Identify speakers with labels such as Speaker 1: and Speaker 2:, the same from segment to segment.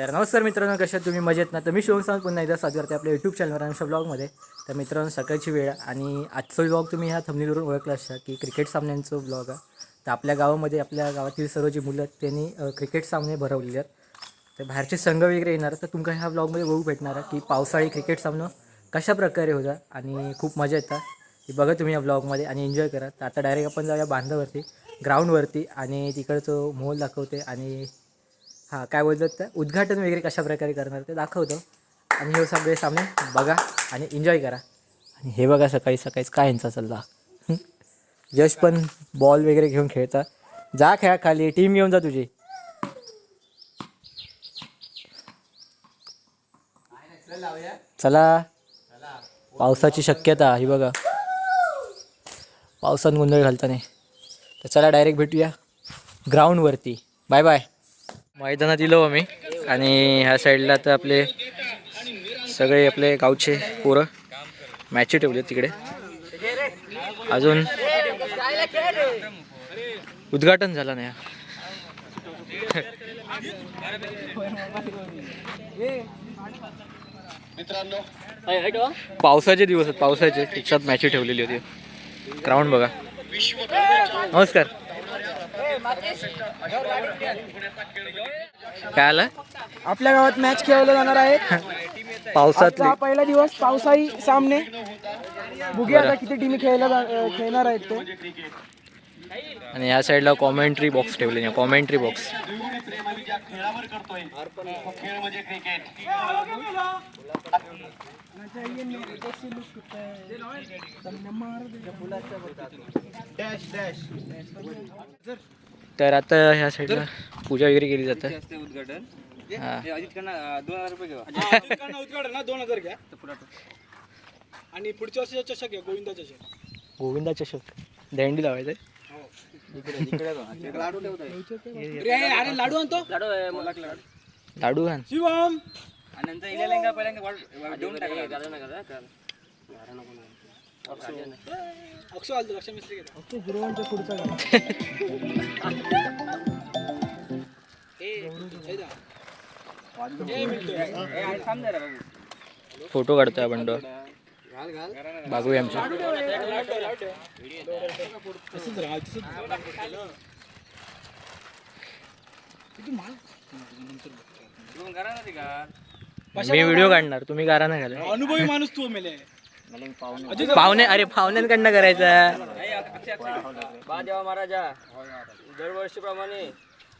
Speaker 1: तर नमस्कार मित्रांनो कशा तुम्ही मजेत ना? तर मी शिवम सांग पुन्हा एकदा सादर करते आपल्या यूट्यूब चॅनलवर आमच्या ब्लॉगमध्ये तर मित्रांनो सकाळची वेळ आणि आजचा ब्लॉग तुम्ही ह्या थंबनीवरून ओळखला असता की क्रिकेट सामन्यांचं ब्लॉग आहे. तर आपल्या गावामध्ये आपल्या गावातील सर्व जी मुलं आहेत त्यांनी क्रिकेट सामने भरवलेले आहेत. तर बाहेरचे संघ वगैरे येणार तर तुमका ह्या ब्लॉगमध्ये बघू भेटणार आहे की पावसाळी क्रिकेट सामनं कशा प्रकारे होता आणि खूप मजा येतात. की बघा तुम्ही या ब्लॉगमध्ये आणि एन्जॉय करा. तर आता डायरेक्ट आपण जाऊया बांधावरती ग्राउंडवरती आणि तिकडचं मोल दाखवते आणि हां काय बोलतात तर उद्घाटन वगैरे कशा प्रकारे करणार ते दाखवतो. आणि हे सगळे सामने बघा आणि एन्जॉय करा. आणि हे बघा सकाळी सकाळीच काय यांचा चालला यश पण बॉल वगैरे घेऊन खेळता. जा खेळा खाली टीम घेऊन जा तुझी. चला. पावसाची शक्यता ही बघा. पावसात गोंधळ घालता नाही तर चला डायरेक्ट भेटूया. ग्राउंडवरती बाय बाय मैदानात इलो आम्ही. आणि ह्या साईडला तर आपले सगळे आपले गावचे पोरं मॅची ठेवले तिकडे. अजून उद्घाटन झालं नाही. पावसाचे दिवस आहेत पावसाचे. त्याच्यात मॅची ठेवलेली होती. ग्राउंड बघा. नमस्कार. काय आलं?
Speaker 2: आपल्या गावात मॅच खेळवले जाणार आहे.
Speaker 1: पावसातली.
Speaker 2: हा पहिला दिवस पावसाळी सामने. बघूया आता किती टीमी खेळला खेळणार आहेत ते.
Speaker 1: आणि या साईडला कॉमेंट्री बॉक्स ठेवले. कॉमेंट्री बॉक्स तर आता ह्या साईडला पूजा वगैरे केली जाते. हा.
Speaker 2: उद्घाटन ना दोन हजार घ्या. आणि पुढच्या वर्षीचा चषक घ्या गोविंदा चषक.
Speaker 1: गोविंदा चषक. दंडी लावायचं
Speaker 2: रे अरे लाडू आणतो.
Speaker 1: लाडू घान
Speaker 2: शिवम! आलतो लक्ष मिस्त्री गुरुवांच्या पुढचा
Speaker 1: फोटो काढतोय आपण तो बागू आमच्या मी व्हिडिओ काढणार तुम्ही गारा नाही घाला
Speaker 2: अनुभवी माणूस तू मेले.
Speaker 1: पाहुणे अरे पाहुण्यांकडनं करायचा.
Speaker 3: देवा महाराजा. दरवर्षीप्रमाणे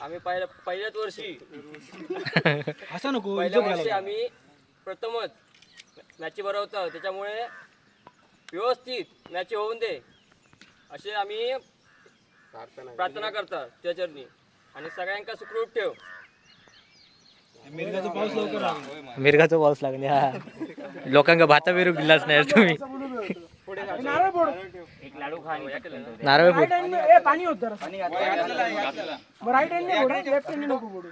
Speaker 3: आम्ही पहिल्या पहिल्याच वर्षी.
Speaker 2: असा नको
Speaker 3: पहिल्या वर्षी आम्ही प्रथमच मॅची भरवतो. त्याच्यामुळे व्यवस्थित मॅची होऊन दे. असे आम्ही प्रार्थना करतात त्याचरणी आणि सगळ्यांका सुखरूप ठेव.
Speaker 2: मिरगाचा पाऊस लवकर.
Speaker 1: मिरगाचा पाऊस हा. लोकांका भाता बिरू दिलाच नाही तुम्ही.
Speaker 2: नारळ फोड पाणी होत जरा. मग राईट हँडने फोड लेफ्ट हँडने नको फोडू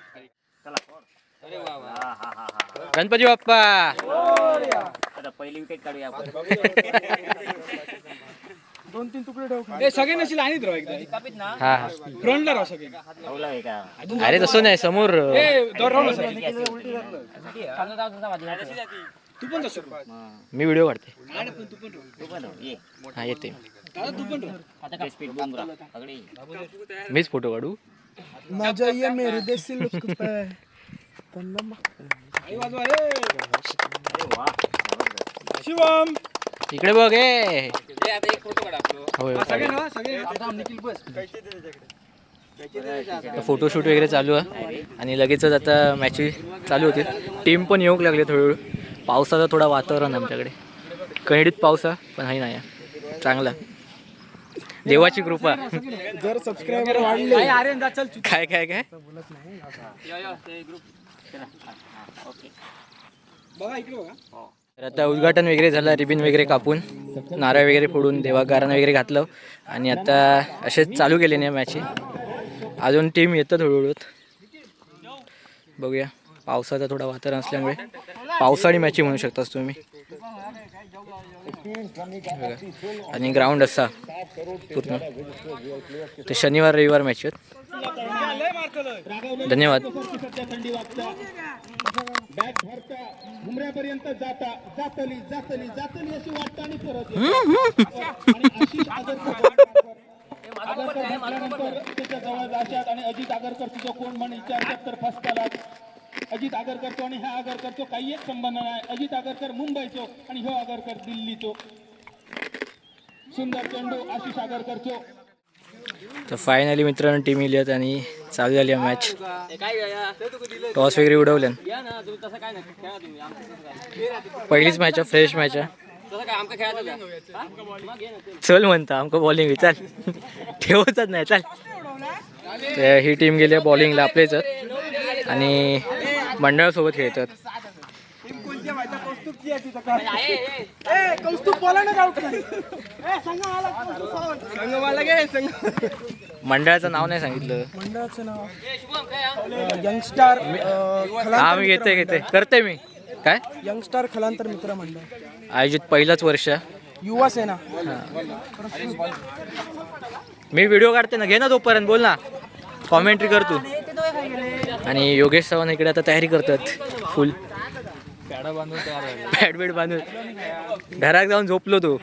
Speaker 1: गणपती बाप्पा
Speaker 2: दोन तीन तुकडे ठेव. ए सगळे नशील आणीत राव एकदा.
Speaker 1: हा हा.
Speaker 2: फ्रंटला राव सगळे
Speaker 1: अरे तसं नाही समोर
Speaker 2: ए दर राव ना सगळे. तू पण तसं.
Speaker 1: मी व्हिडिओ काढते.
Speaker 2: आणि पण तू पण राव.
Speaker 1: हा येते.
Speaker 2: दादा तू पण राव.
Speaker 1: मीच फोटो काढू.
Speaker 2: मजा ये मेरे देसी लुक पे. आई वाजवा रे शिवम.
Speaker 1: इकडे बघ ए. होय
Speaker 2: सगळे ना सगळे?
Speaker 1: फोटोशूट वगैरे चालू आहे. आणि लगेचच आता मॅची चालू होतील टीम पण येऊक लागले थोडं. पावसाचं थोडा वातावरण आहे आमच्याकडे. कहिडीत पाऊस आहे पण आहे नाही चांगला देवाची कृपा.
Speaker 2: जर सबस्क्रायबर वाढले.
Speaker 1: काय काय काय?
Speaker 2: बघा इकडे बघा.
Speaker 1: तर आता उद्घाटन वगैरे झालं रिबिन वगैरे कापून नारळ वगैरे फोडून देवागारण वगैरे घातलं आणि आता असेच चालू केले नाही मॅची अजून टीम येतं हळूहळू बघूया. पावसाचं थोडा वातावरण असल्यामुळे पावसाळी मॅची म्हणू शकतास तुम्ही. आणि ग्राउंड असा पूर्ण. ते शनिवार रविवार मॅच आहेत. धन्यवाद.
Speaker 4: बॅट भरता घुमऱ्यापर्यंत जाता जातली जातली जातली अशी वाटतं आणि परत आशिष आगरकर त्याच्याजवळ जाशात आणि अजित आगरकर तुझं कोण म्हणे विचारतात तर फसताला अजित आगरकरचो आणि ह्या आगरकरचो काही एक संबंध नाही. अजित आगरकर मुंबईचो आणि ह्यो आगरकर दिल्लीचो. सुंदर चेंडू आशिष आगरकरचो.
Speaker 1: तर फायनली मित्रांनो टीम इलियत आणि चालू झाली मॅच टॉस वगैरे उडवले. पहिलीच मॅच आहे फ्रेश मॅच आहे. चल म्हणता आमक बॉलिंग चाल. ठेवतच नाही चाल. ही टीम गेली बॉलिंगला आपलेच आणि मंडळासोबत खेळतात.
Speaker 3: आहे, आहे.
Speaker 2: ए कौस्तुभ बोला ना गावठी ए संघ आला संघ मला घे संघ
Speaker 1: मंडळाचं नाव नाही सांगितलं.
Speaker 2: मंडळाचं नाव.
Speaker 3: काय हा?
Speaker 2: यंगस्टार
Speaker 1: हा मी घेते घेते करते मी. काय?
Speaker 2: यंगस्टार खलांतर मित्र मंडळ.
Speaker 1: आयोजित पहिलंच वर्ष.
Speaker 2: युवा सेना.
Speaker 1: मी व्हिडिओ काढते ना. घे ना तोपर्यंत बोल ना. कॉमेंट्री कर तू. आणि योगेश चव्हाण इकडे आता तयारी करतात. फुल पॅड बेड बांधून. घरात जाऊन झोपलो तू.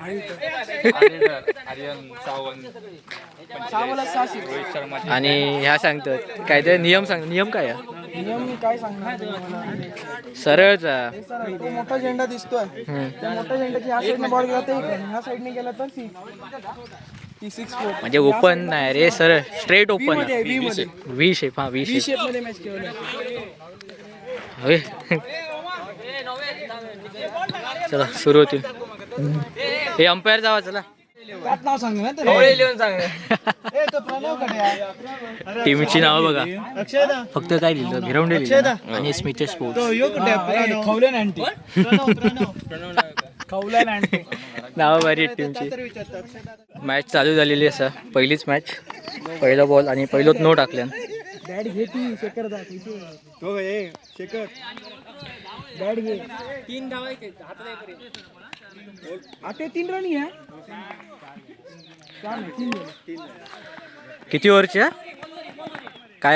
Speaker 1: आणि ह्या सांगतात काय ते नियम सांग नियम काय आहे?
Speaker 2: नियम मी काय सांगणार
Speaker 1: सरळच.
Speaker 2: मोठा झेंडा दिसतोय
Speaker 1: हम्म.
Speaker 2: त्या मोठ्या झेंड्याची ह्या साईडने बॉल गेला तर ह्या साईडने गेला तर
Speaker 1: म्हणजे ओपन नाही रे सरळ स्ट्रेट ओपन. व्ही शेप हा
Speaker 2: वी
Speaker 1: शेप
Speaker 2: शेपमध्ये मॅच खेळवली
Speaker 1: होय
Speaker 3: ए, नव्हे, दहावे.
Speaker 1: चला सुरू होतील हे अंपायर जावा चला.
Speaker 2: त्यात नाव सांग ना
Speaker 3: नव्हे लिहून सांग.
Speaker 2: ए तो प्रणवकडे
Speaker 1: टीमची नावं बघा. फक्त काय लिहिलं? भिरवंडे लिहिलं आणि स्मिथ स्पोर्ट्स. नावं भारी टीमची. मॅच चालू झालेली असा पहिलीच मॅच. पहिला बॉल आणि पहिलोच नो टाकल्यान
Speaker 2: बॅट घे
Speaker 3: तीन आहे.
Speaker 2: आता तीन रन घ्या तीन.
Speaker 1: किती ओव्हरची काय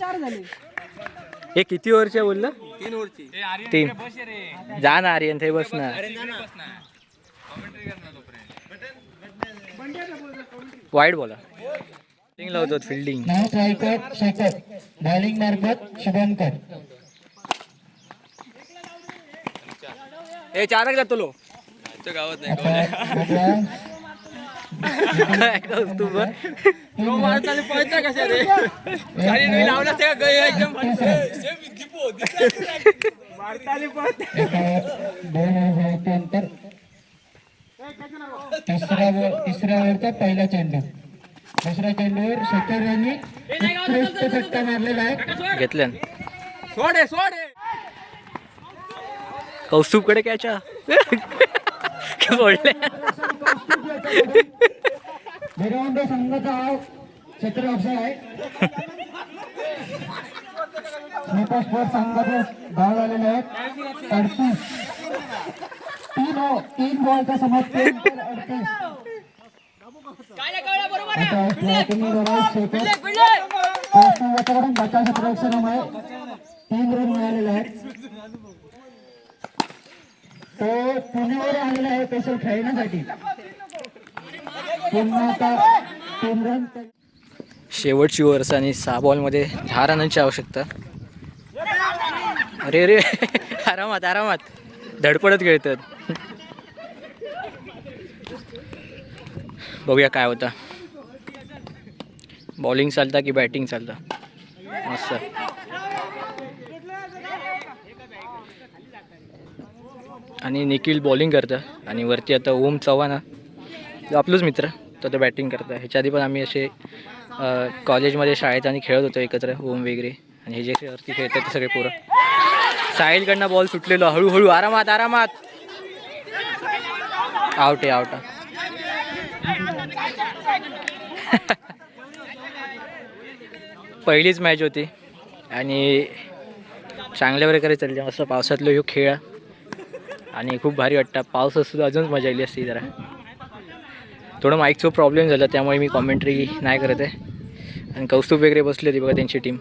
Speaker 2: चार झाले।
Speaker 1: हे किती ओव्हरची आहे बोललं? तीन जा ना आर्यन ते बस ना. वाईट बोला. फिल्डिंग लावतो फिल्डिंग
Speaker 4: नाव शेखर बॉलिंग मार्फत शुभंकर
Speaker 3: ए चारक जातो लो
Speaker 1: तू बघ
Speaker 3: तो मारताना कशा रे? गाडी नाही लावला ते गय एकदम
Speaker 4: नंतर तिसऱ्या वर- तिसऱ्या ओव्हरचा पहिला चेंडू. दुसऱ्या चेंडूवर शेखर यांनी उत्कृष्ट फटका मारलेला आहे.
Speaker 1: घेतल्यान
Speaker 3: सोड सोड. आहे.
Speaker 1: कौस्तुभकडे कॅचा बोलले?
Speaker 4: भिरवंडे संघाचा हा क्षेत्र आहे. स्पोर्ट संघाचे धाव झालेले आहेत. अडतीस. तीन ओ- तीन बॉलचा समाप्ती अडतीस. बचाव क्षेत्ररक्षणामुळे तीन रन मिळालेले आहेत. तो पुण्यावर आलेला आहे स्पेशल खेळण्यासाठी. पुन्हा आता तीन रन
Speaker 1: शेवटची ओव्हर्स आणि सहा बॉलमध्ये दहा रनांची आवश्यकता. अरे रे आरामात आरामात. धडपडत खेळतात. बघूया काय होतं. बॉलिंग चालता की बॅटिंग चालता? मस्त. आणि निखिल बॉलिंग करतं. आणि वरती आता ओम चव्हाण आपलंच मित्र तो ते बॅटिंग करतं ह्याच्या आधी पण आम्ही असे कॉलेजमध्ये शाळेत आणि खेळत होतो एकत्र ओम वगैरे. आणि हे जे वरती खेळतात ते सगळे पोरं. साहिलकडनं बॉल सुटलेलो. हळूहळू आरामात आरामात. आउट आहे आउट आहे. पहिलीच मॅच होती. आणि चांगल्या प्रकारे चालली. मस्त पावसातलं ह्यो खेळ. आणि खूप भारी वाटतं. पाऊस असतो अजूनच मजा आली असती जरा. थोडं माईकचं प्रॉब्लेम झाला. त्यामुळे मी कॉमेंट्री नाही करत आहे. आणि कौस्तुभ वगैरे बसली होती बघा त्यांची टीम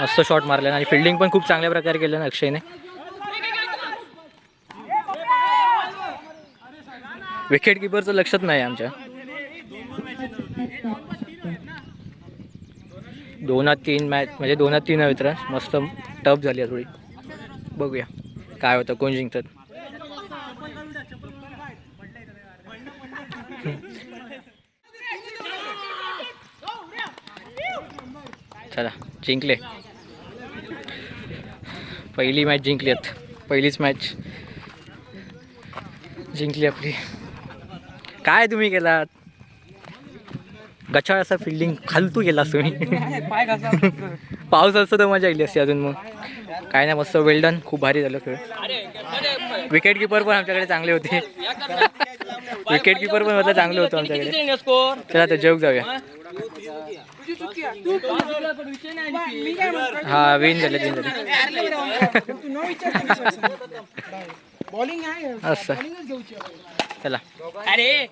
Speaker 1: मस्त शॉट मारला आणि फिल्डिंग पण खूप चांगल्या प्रकारे केलं ना अक्षयने. विकेट किपरचं लक्षात नाही आमच्या. दोनात तीन मॅच म्हणजे दोनात तीन मित्र मस्त टफ झाली आहे थोडी. बघूया काय होतं कोण जिंकतात. चला जिंकले. पहिली मॅच जिंकली आहेत. पहिलीच मॅच जिंकली आपली. काय तुम्ही केलात? गचाळ असा फिल्डिंग खालतू गेलास तुम्ही. पाऊस असतो तर मजा आली असती अजून मग. काय नाही मस्त वेल्डन खूप भारी झालं खेळ. विकेट किपर पण आमच्याकडे चांगले होते. विकेट किपर पण म्हटलं चांगलं होतं आमच्याकडे. चला आता जेव जाऊया. हा विन झाले विन झाले. असं. चला.
Speaker 3: अरे!